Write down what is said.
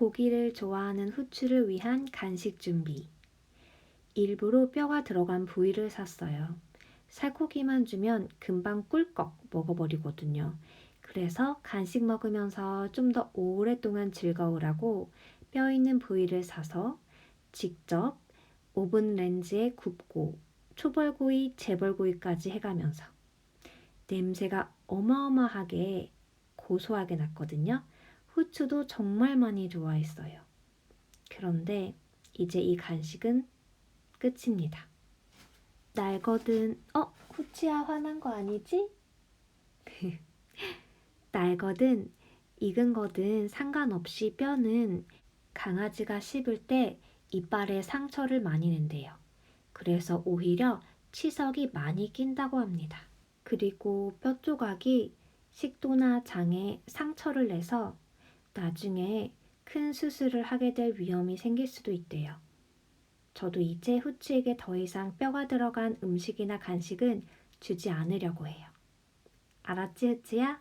고기를 좋아하는 후추를 위한 간식 준비. 일부러 뼈가 들어간 부위를 샀어요. 살코기만 주면 금방 꿀꺽 먹어버리거든요. 그래서 간식 먹으면서 좀 더 오랫동안 즐거우라고 뼈 있는 부위를 사서 직접 오븐 렌즈에 굽고 초벌구이, 재벌구이까지 해가면서 냄새가 어마어마하게 고소하게 났거든요. 후추도 정말 많이 좋아했어요. 그런데 이제 이 간식은 끝입니다. 날거든, 어? 후추야 화난 거 아니지? 날거든, 익은 거든 상관없이 뼈는 강아지가 씹을 때 이빨에 상처를 많이 낸대요. 그래서 오히려 치석이 많이 낀다고 합니다. 그리고 뼈 조각이 식도나 장에 상처를 내서 나중에 큰 수술을 하게 될 위험이 생길 수도 있대요. 저도 이제 후추에게 더 이상 뼈가 들어간 음식이나 간식은 주지 않으려고 해요. 알았지, 후추야?